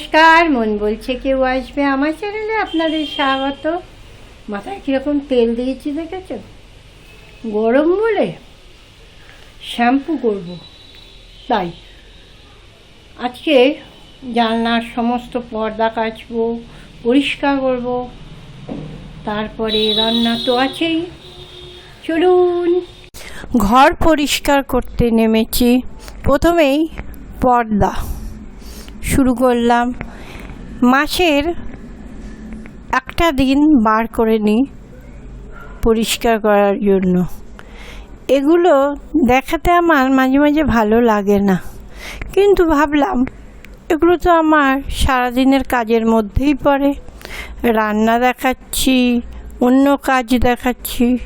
নমস্কার, মন বলছে কেউ আসবে আমার চ্যানেলে আপনাদের স্বাগত। মাথায় কীরকম তেল দিয়েছি দেখেছ? গরম বলে শ্যাম্পু করব। তাই আজকে জানলার সমস্ত পর্দা কাচবো, পরিষ্কার করব। তারপরে রান্না তো আছেই। চলুন। ঘর পরিষ্কার করতে নেমেছি। প্রথমেই পর্দা। শুরু করলাম। মাসের একটা দিন বার করে নিই পরিষ্কার করার জন্য। এগুলো দেখাতে আমার মাঝে মাঝে ভালো লাগে না। কিন্তু ভাবলাম, এগুলো তো আমার সারাদিনের কাজের মধ্যেই পড়ে। রান্না দেখাচ্ছি, অন্য কাজ দেখাচ্ছি।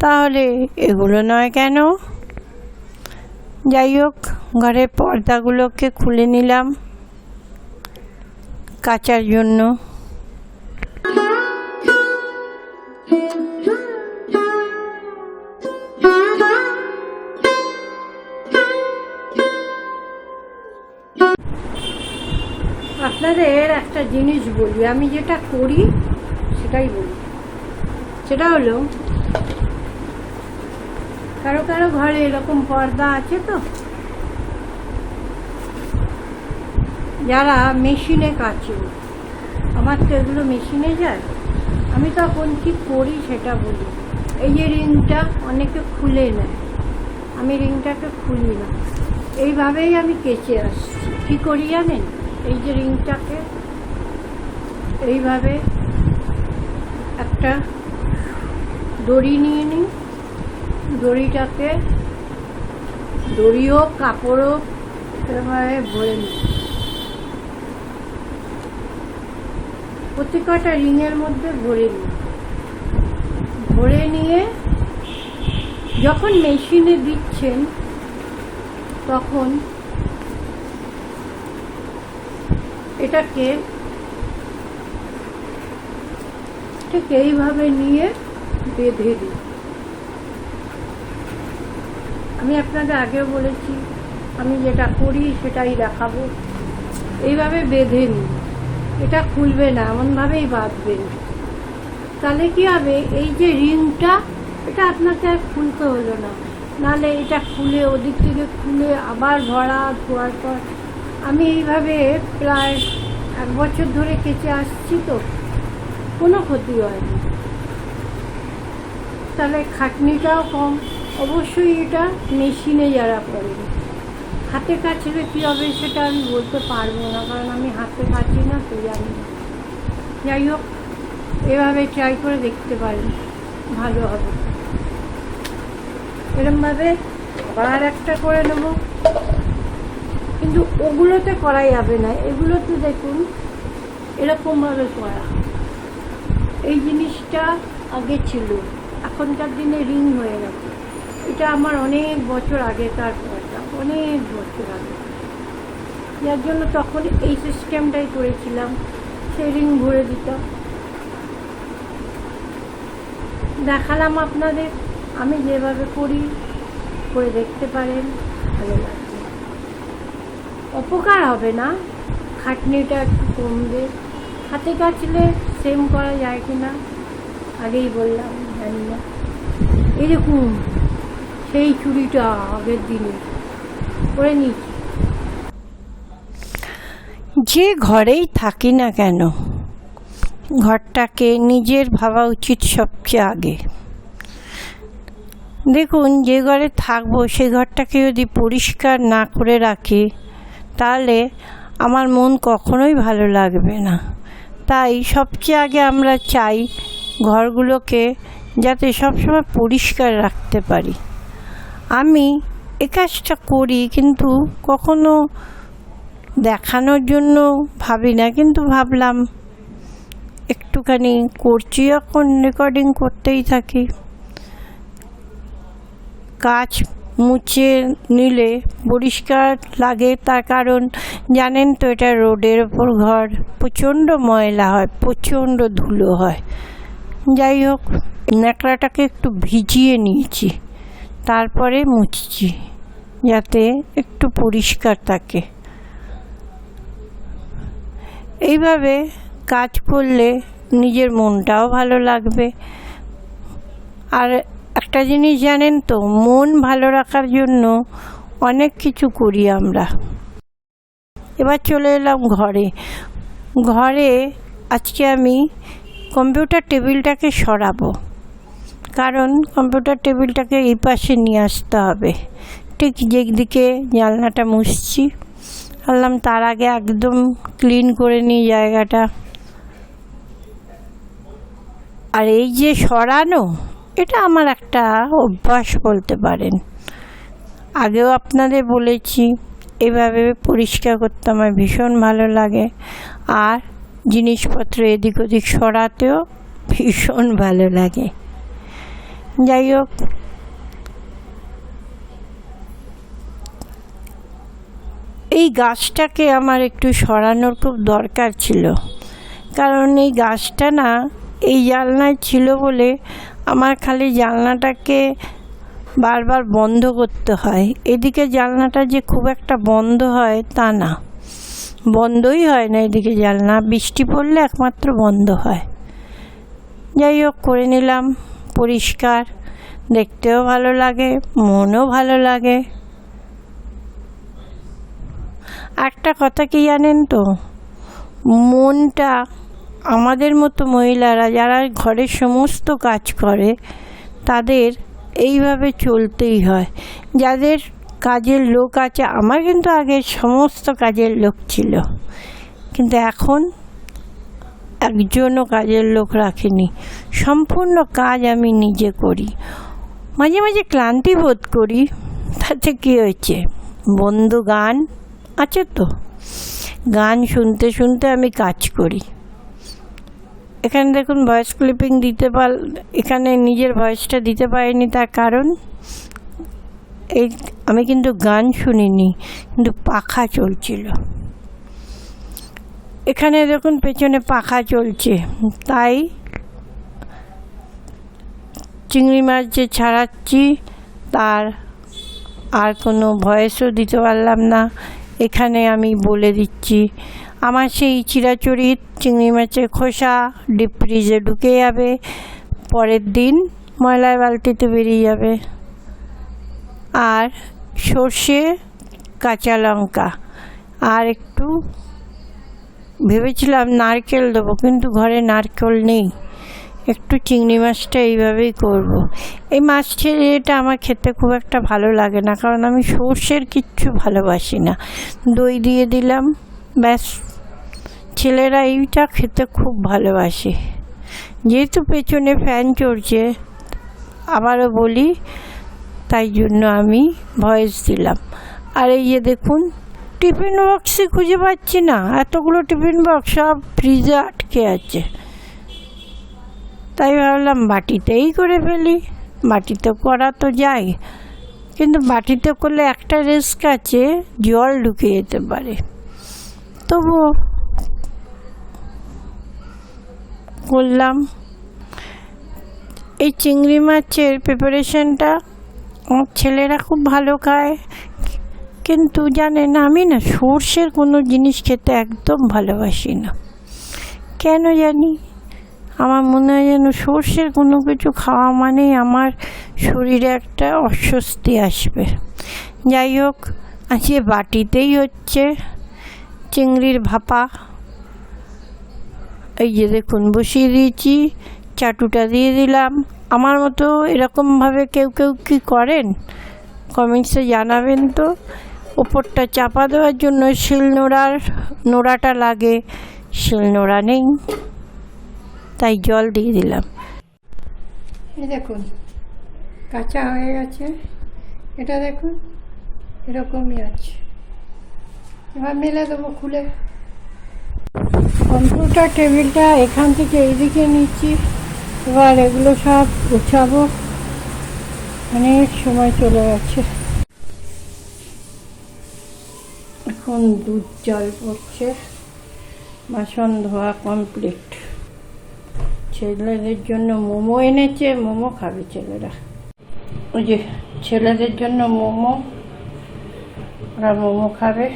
তাহলে এগুলো নয় কেন? যাই হোক, ঘরের পর্দাগুলোকে খুলে নিলাম। কাচার জন্য। আপনাদের একটা জিনিস বলি, আমি যেটা করি সেটাই বলি। সেটা হলো, কারও কারও ঘরে এরকম পর্দা আছে তো? যারা মেশিনে কাছে আমার তো এগুলো মেশিনে যায়। আমি তখন কি করি সেটা বলি। এই যে রিংটা অনেকে খুলে নেয়। আমি রিংটাকে খুলি না। এইভাবেই আমি কেচে আসছি। কী করি জানেন? এই যে রিংটাকে এইভাবে একটা দড়ি নিয়ে নিই। দড়িটাকে দড়িও, কাপড়ও সেভাবে ভরে নিই। প্রত্যেকটা রিংয়ের মধ্যে ভরে নিই। ভরে নিয়ে যখন মেশিনে দিচ্ছেন, তখন এটাকে ঠিক এইভাবে নিয়ে বেঁধে দিই। আমি আপনাদের আগেও বলেছি, আমি যেটা করি সেটাই দেখাবো। এইভাবে বেঁধে নিই। এটা খুলবে না, এমনভাবেই বাঁধবেন তাহলে কি হবে? এই যে রিংটা, এটা আপনাকে আর খুলতে হলো না। নাহলে এটা খুলে, ওদিক থেকে খুলে আবার ভরা ধোয়ার পর। আমি এইভাবে প্রায় এক বছর ধরে কেচে আসছি তো, কোনো ক্ষতি হয়নি। তাহলে খাটনিটাও কম। অবশ্যই এটা মেশিনে যারা পড়ে হাতে কাছলে কী হবে সেটা আমি বলতে পারব না, কারণ আমি হাতে কাছি না তো জানি না যাই হোক, এভাবে ট্রাই করে দেখতে পারেন ভালো হবে। এরমভাবে আবার একটা করে নেব। কিন্তু ওগুলোতে করা যাবে না এগুলোতে দেখুন, এরকমভাবে করা। এই জিনিসটা আগে ছিল, এখনকার দিনে রিং হয়ে গেছে। এটা আমার অনেক বছর আগেকার পয়সা অনেক বছর আগে। যার জন্য তখন এই সিস্টেমটাই করেছিলাম সেই রিং ভরে দিতাম। দেখালাম আপনাদের, আমি যেভাবে করি, করে দেখতে পারেন, ভালো লাগবে। অপকার হবে না, খাটনিটা একটু কমবে। হাতে কাচলে সেম করা যায় কি না আগেই বললাম, জানি না। দেখুন সেই চুরিটা আগের দিনে করে নিয়েছি যে ঘরেই থাকি না কেন, ঘরটাকে নিজের ভাবা উচিত সবচেয়ে আগে। দেখুন, যে ঘরে থাকব সেই ঘরটাকে যদি পরিষ্কার না করে রাখি, তাহলে আমার মন কখনোই ভালো লাগবে না। তাই সবচেয়ে আগে আমরা চাই ঘরগুলোকে যাতে সবসময় পরিষ্কার রাখতে পারি। আমি এ কাজটা করি কিন্তু কখনো দেখানোর জন্য ভাবি না, কিন্তু ভাবলাম একটুখানি করছি, এখন রেকর্ডিং করতেই থাকি। কাজ মুছে নিলে পরিষ্কার লাগে তার কারণ জানেন তো এটা রোডের ওপর ঘর, প্রচণ্ড ময়লা হয়, প্রচণ্ড ধুলো হয়। যাই হোক, ন্যাকড়াটাকে একটু ভিজিয়ে নিয়েছি। তারপরে মুছছি যাতে একটু পরিষ্কার থাকে। এইভাবে কাজ করলে নিজের মনটাও ভালো লাগবে। আর একটা জিনিস জানেন তো, মন ভালো রাখার জন্য অনেক কিছু করি আমরা। এবার চলে এলাম ঘরে। ঘরে আজকে আমি কম্পিউটার টেবিলটাকে সরাবো। কারণ কম্পিউটার টেবিলটাকে এই পাশে নিয়ে আসতে হবে। ঠিক যেদিকে জানলাটা মুছছি। ভাবলাম তার আগে একদম ক্লিন করে নিই জায়গাটা। আর এই যে সরানো, এটা আমার একটা অভ্যাস বলতে পারেন। আগেও আপনাদের বলেছি, এভাবে পরিষ্কার করতে আমার ভীষণ ভালো লাগে। আর জিনিসপত্র এদিক ওদিক সরাতেও ভীষণ ভালো লাগে। যাই হোক এই গাছটাকে আমার একটু সরানোর খুব দরকার ছিল। কারণ এই গাছটা না, এই জানলায় ছিল বলে আমার খালি জানলাটাকে বারবার বন্ধ করতে হয়। এদিকে জানলাটা যে খুব একটা বন্ধ হয় তা না। বন্ধই হয় না এদিকে জানলা বৃষ্টি পড়লে একমাত্র বন্ধ হয়। যাই হোক, করে নিলাম। পরিষ্কার, দেখতেও ভালো লাগে, মনও ভালো লাগে। একটা কথা কি জানেন তো? মনটা আমাদের মতো মহিলারা যারা ঘরের সমস্ত কাজ করে, তাদের এইভাবে চলতেই হয়। যাদের কাজের লোক আছে, আমার কিন্তু আগে সমস্ত কাজের লোক ছিল। কিন্তু এখন একজনও কাজের লোক রাখিনি। সম্পূর্ণ কাজ আমি নিজে করি। মাঝে মাঝে ক্লান্তি বোধ করি। তাতে কী হয়েছে? বন্ধু গান আছে তো? গান শুনতে শুনতে আমি কাজ করি। এখানে দেখুন ভয়েস ক্লিপিং দিতে পার, এখানে নিজের ভয়েসটা দিতে পারিনি তার কারণ, এই আমি কিন্তু গান শুনিনি, কিন্তু পাখা চলছিল। এখানে দেখুন, পেছনে পাখা চলছে। তাই চিংড়ি মাছ যে ছাড়াচ্ছি, তার আর কোনো ভয়েসও দিতে পারলাম না। এখানে আমি বলে দিচ্ছি, আমার সেই চিরাচরিত চিংড়ি মাছের খোসা ডিপ ফ্রিজে ঢুকে যাবে, পরের দিন ময়লায় বালতিতে বেরিয়ে যাবে। আর সর্ষে, কাঁচা লঙ্কা। আর একটু ভেবেছিলাম নারকেল দেবো, কিন্তু ঘরে নারকেল নেই। একটু চিংড়ি মাছটা এইভাবেই করব। এই মাছ এটা আমার খেতে খুব একটা ভালো লাগে না, কারণ আমি সর্ষের কিচ্ছু ভালোবাসি না। দই দিয়ে দিলাম, ব্যাস। ছেলেরা এইটা খেতে খুব ভালোবাসে। যেহেতু পেছনে ফ্যান চড়ছে, আবারও বলি, তাই জন্য আমি ভয়েস দিলাম। আর এই যে দেখুন টিফিন বক্সই খুঁজে পাচ্ছি না। এতগুলো টিফিন বক্স সব ফ্রিজে আটকে আছে। তাই ভাবলাম বাটিতেই করে ফেলি। বাটিতে করা তো যায়। কিন্তু বাটিতে করলে একটা রিস্ক আছে, জল ঢুকে যেতে পারে। তবু করলাম। এই চিংড়ি মাছের প্রিপারেশনটা আমার ছেলেরা খুব ভালো খায়। কিন্তু জানেন আমি না সর্ষের কোনো জিনিস খেতে একদম ভালোবাসি না। কেন জানি? আমার মনে হয় যেন সর্ষের কোনো কিছু খাওয়া মানেই আমার শরীরে একটা অস্বস্তি আসবে। যাই হোক আজকে বাটিতেই হচ্ছে চিংড়ির ভাপা। এই যে দেখুন, বসিয়ে দিয়েছি, চাটুটা দিয়ে দিলাম। আমার মতো এরকমভাবে কেউ কেউ কি করেন? কমেন্টসে জানাবেন তো। ওপরটা চাপা দেওয়ার জন্য শিল নোড়ার নোড়াটা লাগে। শিল নোড়া নেই। তাই জল দিয়ে দিলাম। এই দেখুন, কাঁচা হয়ে গেছে। এটা দেখুন, এরকমই আছে। এবার মেলে দেবো খুলে। কম্পিউটার টেবিলটা এখান থেকে এইদিকে নিচ্ছি। এবার এগুলো সব গুছাবো। অনেক সময় চলে গেছে এখন দুধ জল পড়ছে বাসন ধোয়া কমপ্লিট ছেলেদের জন্য মোমো এনেছে, মোমো খাবে ছেলেরা। ওই যে ছেলেদের জন্য মোমো, ওরা মোমো খাবে।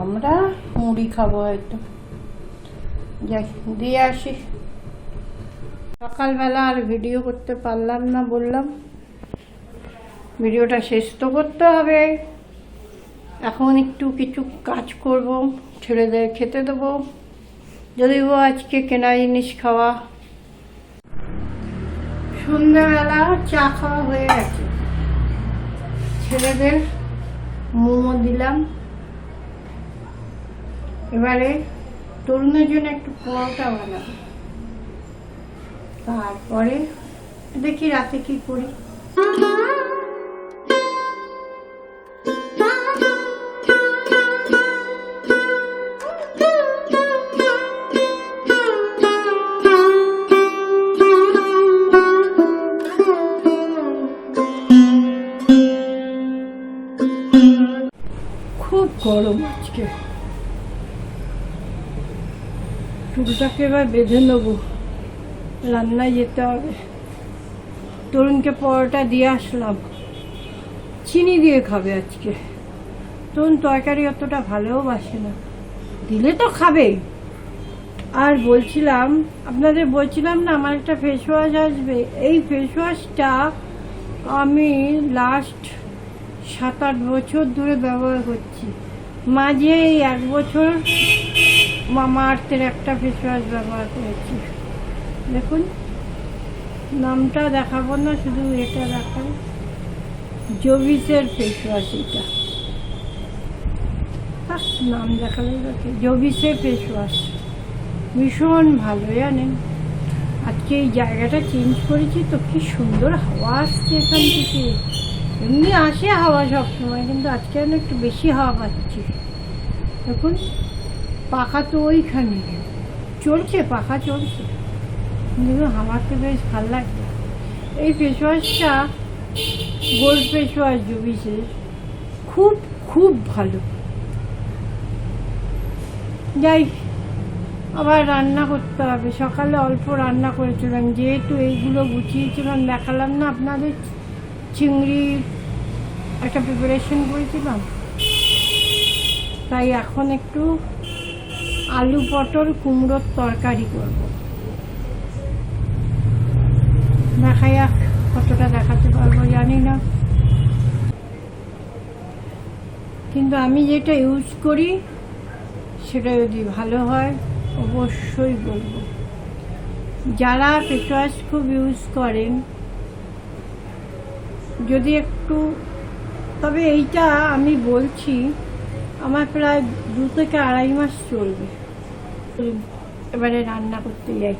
আমরা মুড়ি খাব হয়তো। যাই, দিয়ে আসি। সকালবেলা আর ভিডিও করতে পারলাম না বললাম। ভিডিওটা শেষ তো করতে হবে। এখন একটু কিছু কাজ করব, ছেলেদের খেতে দেবো। যদিও আজকে কেনা জিনিস খাওয়া। সন্ধ্যাবেলা চা খাওয়া হয়ে গেছে। ছেলেদের মোমো দিলাম। এবারে তরুণের জন্য একটু পরোটা বানাবো। তারপরে দেখি রাতে কি করি। গরম আজকে। চুলটাকে এবার বেঁধে নেব। রান্নায় যেতে হবে। তরুণকে পরোটা দিয়ে আসলাম। চিনি দিয়ে খাবে আজকে। তরুণ তরকারি অতটা ভালোবাসে না। দিলে তো খাবেই আর বলছিলাম, আপনাদের বলছিলাম না, আমার একটা ফেস ওয়াশ আসবে। এই ফেস ওয়াশটা আমি লাস্ট সাত আট বছর ধরে ব্যবহার করছি। মাঝে এই এক বছর মামা আর্থের একটা ফেস ওয়াশ ব্যবহার করেছি। দেখুন, নামটা দেখাবো না, শুধু এটা দেখাবো। জবিসের ফেস ওয়াশ এটা। নাম দেখালেই দেখে জবিসের ফেস ওয়াশ ভীষণ ভালো, জানেন? আজকে এই জায়গাটা চেঞ্জ করেছি তো কি সুন্দর হাওয়া আসছে এখান থেকে। এমনি আসে হাওয়া সব সময়, কিন্তু আজকে যেন একটু বেশি হাওয়া পাচ্ছি। দেখুন, পাখা তো ওইখানে। চলছে, পাখা চলছে। কিন্তু আমার তো বেশ ভালো লাগছে। এই ফেস ওয়াশটা গোল্ড ফেস ওয়াশ জুবিসের খুব খুব ভালো। যাই, আবার রান্না করতে হবে। সকালে অল্প রান্না করেছিলাম, যেহেতু এইগুলো গুছিয়েছিলাম, দেখালাম না আপনাদের। চিংড়ির একটা প্রিপারেশন করেছিলাম। তাই এখন একটু আলু পটল কুমড়োর তরকারি করব। দেখা যাক কতটা দেখাতে পারব, জানি না। কিন্তু আমি যেটা ইউজ করি, সেটা যদি ভালো হয়, অবশ্যই বলব। যারা ওয়াশ খুব ইউজ করেন যদি একটু, তবে এইটা আমি বলছি, আমার প্রায় দু থেকে আড়াই মাস চলবে। এবারে রান্না করতে যাই।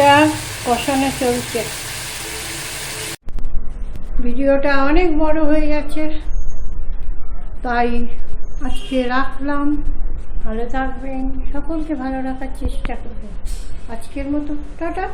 পটলটা কষানো চলছে। ভিডিওটা অনেক বড় হয়ে গেছে, তাই আজকে রাখলাম। ভালো থাকবেন, সকলকে ভালো রাখার চেষ্টা করবেন। আজকের মতো, টাটা।